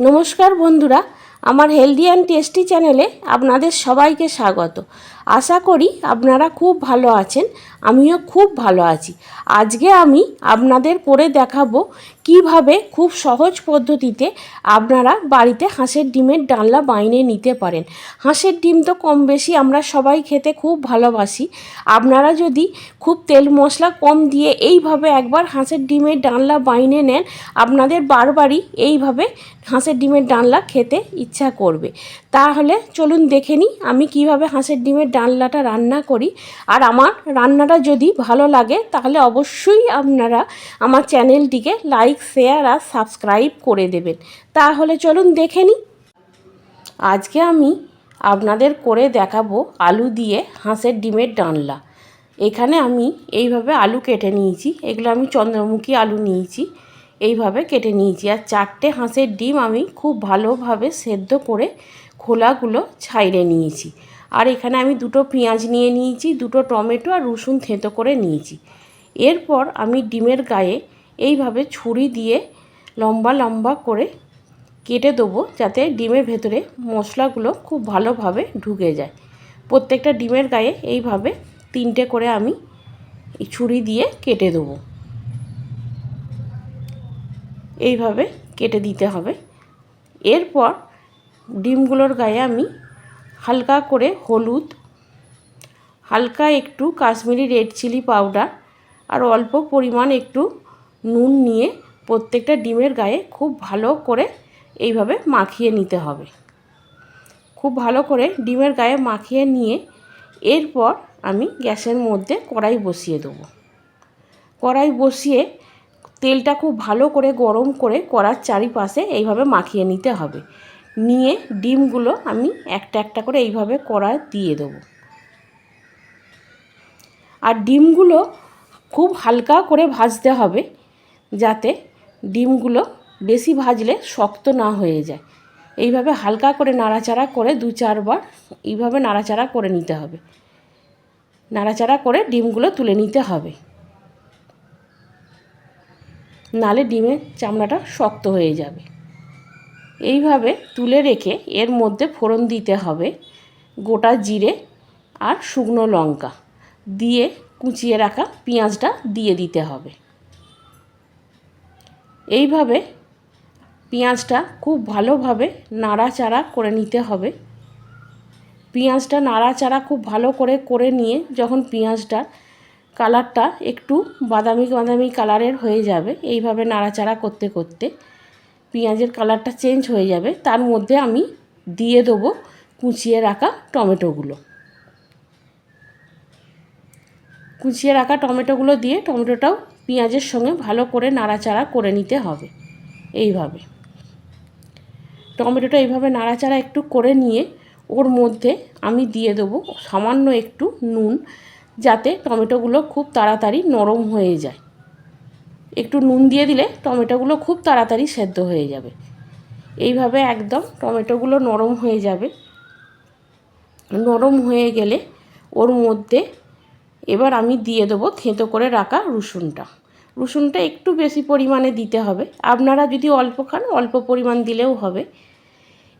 নমস্কার বন্ধুরা আমার হেলদি অ্যান্ড টেস্টি চ্যানেলে আপনাদের সবাইকে স্বাগত। আশা করি আপনারা খুব ভালো আছেন, আমিও খুব ভালো আছি। আজকে আমি আপনাদের করে দেখাবো কীভাবে খুব সহজ পদ্ধতিতে আপনারা বাড়িতে হাঁসের ডিমের ডালনা বাইনে নিতে পারেন। হাঁসের ডিম তো কম বেশি আমরা সবাই খেতে খুব ভালোবাসি। আপনারা যদি খুব তেল মশলা কম দিয়ে এইভাবে একবার হাঁসের ডিমের ডালনা বাইনে নেন, আপনাদের বারবারই এইভাবে হাঁসের ডিমের ডালনা খেতে করবে। তাহলে চলুন দেখে নিই আমি কীভাবে হাঁসের ডিমের ডালনাটা রান্না করি। আর আমার রান্নাটা যদি ভালো লাগে তাহলে অবশ্যই আপনারা আমার চ্যানেলটিকে লাইক, শেয়ার আর সাবস্ক্রাইব করে দেবেন। তাহলে চলুন দেখে নিই। আজকে আমি আপনাদের করে দেখাবো আলু দিয়ে হাঁসের ডিমের ডালনা। এখানে আমি এইভাবে আলু কেটে নিয়েছি। এগুলো আমি চন্দ্রমুখী আলু নিয়েছি। এইভাবে কেটে নিয়েছি। আর চারটে হাঁসের ডিম আমি খুব ভালোভাবে সেদ্ধ করে খোলাগুলো ছাইড়ে নিয়েছি। আর এখানে আমি দুটো পেঁয়াজ নিয়ে নিয়েছি, দুটো টমেটো আর রসুন থেঁতো করে নিয়েছি। এরপর আমি ডিমের গায়ে এইভাবে ছুরি দিয়ে লম্বা লম্বা করে কেটে দেবো যাতে ডিমের ভেতরে মশলাগুলো খুব ভালোভাবে ঢুকে যায়। প্রত্যেকটা ডিমের গায়ে এইভাবে তিনটে করে আমি ছুরি দিয়ে কেটে দেবো। এইভাবে কেটে দিতে হবে। এরপর ডিমগুলোর গায়ে আমি হালকা করে হলুদ, হালকা একটু কাশ্মীরি রেড চিলি পাউডার আর অল্প পরিমাণ একটু নুন নিয়ে প্রত্যেকটা ডিমের গায়ে খুব ভালো করে এইভাবে মাখিয়ে নিতে হবে। খুব ভালো করে ডিমের গায়ে মাখিয়ে নিয়ে এরপর আমি গ্যাসের মধ্যে কড়াই বসিয়ে দেবো। কড়াই বসিয়ে তেলটা খুব ভালো করে গরম করে কড়ার চারিপাশে এইভাবে মাখিয়ে নিতে হবে। নিয়ে ডিমগুলো আমি একটা একটা করে এইভাবে কড়ায় দিয়ে দেবো। আর ডিমগুলো খুব হালকা করে ভাজতে হবে যাতে ডিমগুলো বেশি ভাজলে শক্ত না হয়ে যায়। এইভাবে হালকা করে নাড়াচাড়া করে দু চারবার এইভাবে নাড়াচাড়া করে নিতে হবে। নাড়াচাড়া করে ডিমগুলো তুলে নিতে হবে। নালে ডিমের চামড়াটা শক্ত হয়ে যাবে। এইভাবে তুলে রেখে এর মধ্যে ফোড়ন দিতে হবে গোটা জিরে আর শুকনো লঙ্কা। দিয়ে কুচিয়ে রাখা পেঁয়াজটা দিয়ে দিতে হবে। এইভাবে পেঁয়াজটা খুব ভালোভাবে নাড়াচাড়া করে নিতে হবে। পেঁয়াজটা নাড়াচাড়া খুব ভালো করে করে নিয়ে যখন পেঁয়াজটা কালারটা একটু বাদামি বাদামি কালারের হয়ে যাবে। এইভাবে নাড়াচাড়া করতে করতে পেঁয়াজের কালারটা চেঞ্জ হয়ে যাবে। তার মধ্যে আমি দিয়ে দেবো কুচিয়ে রাখা টমেটোগুলো। কুচিয়ে রাখা টমেটোগুলো দিয়ে টমেটোটাও পেঁয়াজের সঙ্গে ভালো করে নাড়াচাড়া করে নিতে হবে। এইভাবে। টমেটোটা এইভাবে নাড়াচাড়া একটু করে নিয়ে ওর মধ্যে আমি দিয়ে দেবো সামান্য একটু নুন যাতে টমেটোগুলো খুব তাড়াতাড়ি নরম হয়ে যায়। একটু নুন দিয়ে দিলে টমেটোগুলো খুব তাড়াতাড়ি সেদ্ধ হয়ে যাবে। এইভাবে একদম টমেটোগুলো নরম হয়ে যাবে। নরম হয়ে গেলে ওর মধ্যে এবার আমি দিয়ে দেবো থেঁতো করে রাখা রসুনটা। রসুনটা একটু বেশি পরিমাণে দিতে হবে। আপনারা যদি অল্প খান, অল্প পরিমাণ দিলেও হবে।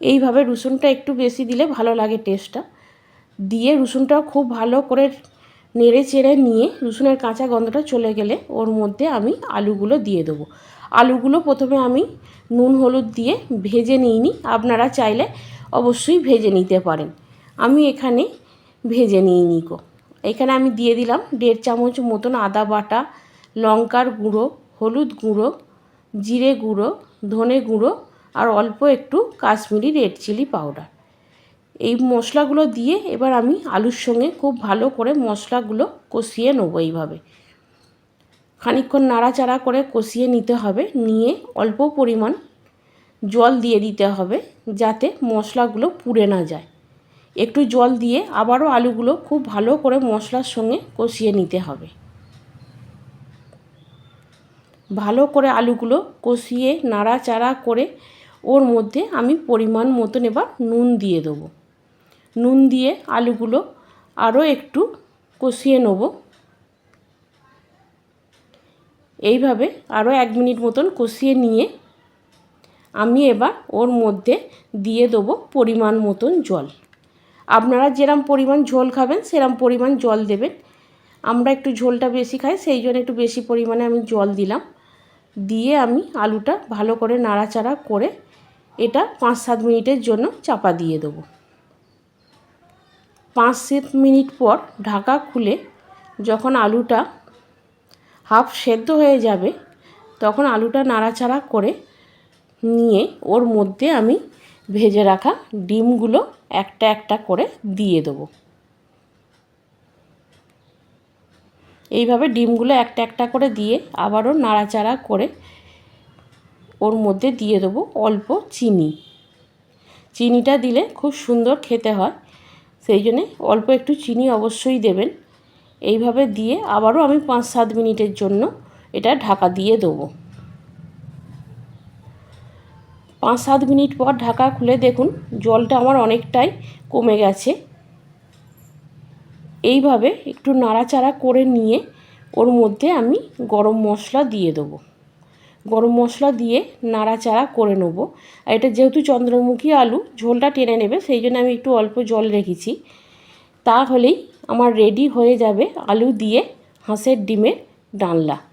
এইভাবে রসুনটা একটু বেশি দিলে ভালো লাগে টেস্টটা। দিয়ে রসুনটা খুব ভালো করে নেড়ে চেড়ে নিয়ে রসুনের কাঁচা গন্ধটা চলে গেলে ওর মধ্যে আমি আলুগুলো দিয়ে দেবো। আলুগুলো প্রথমে আমি নুন, হলুদ দিয়ে ভেজে নিইনি। আপনারা চাইলে অবশ্যই ভেজে নিতে পারেন। আমি এখানে ভেজে নিই নিকো এখানে আমি দিয়ে দিলাম দেড় চামচ মতন আদা বাটা, লঙ্কার গুঁড়ো, হলুদ গুঁড়ো, জিরে গুঁড়ো, ধনে গুঁড়ো আর অল্প একটু কাশ্মীরি রেড চিলি পাউডার। এই মশলাগুলো দিয়ে এবার আমি আলুর সঙ্গে খুব ভালো করে মশলাগুলো কষিয়ে নেব এইভাবে। খানিকক্ষণ নাড়াচাড়া করে কষিয়ে নিতে হবে। নিয়ে অল্প পরিমাণ জল দিয়ে দিতে হবে যাতে মশলাগুলো পুড়ে না যায়। একটু জল দিয়ে আবারও আলুগুলো খুব ভালো করে মশলার সঙ্গে কষিয়ে নিতে হবে। ভালো করে আলুগুলো কষিয়ে নাড়াচাড়া করে ওর মধ্যে আমি পরিমাণ মতন এবার নুন দিয়ে দেবো। নুন দিয়ে আলুগুলো আরও একটু কষিয়ে নেব। এইভাবে আরও এক মিনিট মতন কষিয়ে নিয়ে আমি এবার ওর মধ্যে দিয়ে দেবো পরিমাণ মতন জল। আপনারা যেরম পরিমাণ ঝোল খাবেন, সেরম পরিমাণ জল দেবেন। আমরা একটু ঝোলটা বেশি খাই, সেই জন্য একটু বেশি পরিমাণে আমি জল দিলাম। দিয়ে আমি আলুটা ভালো করে নাড়াচাড়া করে এটা পাঁচ সাত মিনিটের জন্য চাপা দিয়ে দেবো। পাঁচ সাত মিনিট পর ঢাকা খুলে যখন আলুটা হাফ সেদ্ধ হয়ে যাবে, তখন আলুটা নাড়াচাড়া করে নিয়ে ওর মধ্যে আমি ভেজে রাখা ডিমগুলো একটা একটা করে দিয়ে দেবো। এইভাবে ডিমগুলো একটা একটা করে দিয়ে আবারও নাড়াচাড়া করে ওর মধ্যে দিয়ে দেবো অল্প চিনি। চিনিটা দিলে খুব সুন্দর খেতে হয়। সেই জন্যে অল্প একটু চিনি অবশ্যই দেবেন। এইভাবে দিয়ে আবারও আমি পাঁচ সাত মিনিটের জন্য এটা ঢাকা দিয়ে দেবো। পাঁচ সাত মিনিট পর ঢাকা খুলে দেখুন, জলটা আমার অনেকটাই কমে গেছে। এইভাবে একটু নাড়াচাড়া করে নিয়ে ওর মধ্যে আমি গরম মশলা দিয়ে দেবো। গরম মশলা দিয়ে নাড়াচাড়া করে নেব। আর এটা যেহেতু চন্দ্রমুখী আলু, ঝোলটা টেনে নেবে, সেই জন্য আমি একটু অল্প জল রেখেছি। তাহলেই আমার রেডি হয়ে যাবে আলু দিয়ে হাঁসের ডিমের ডালনা।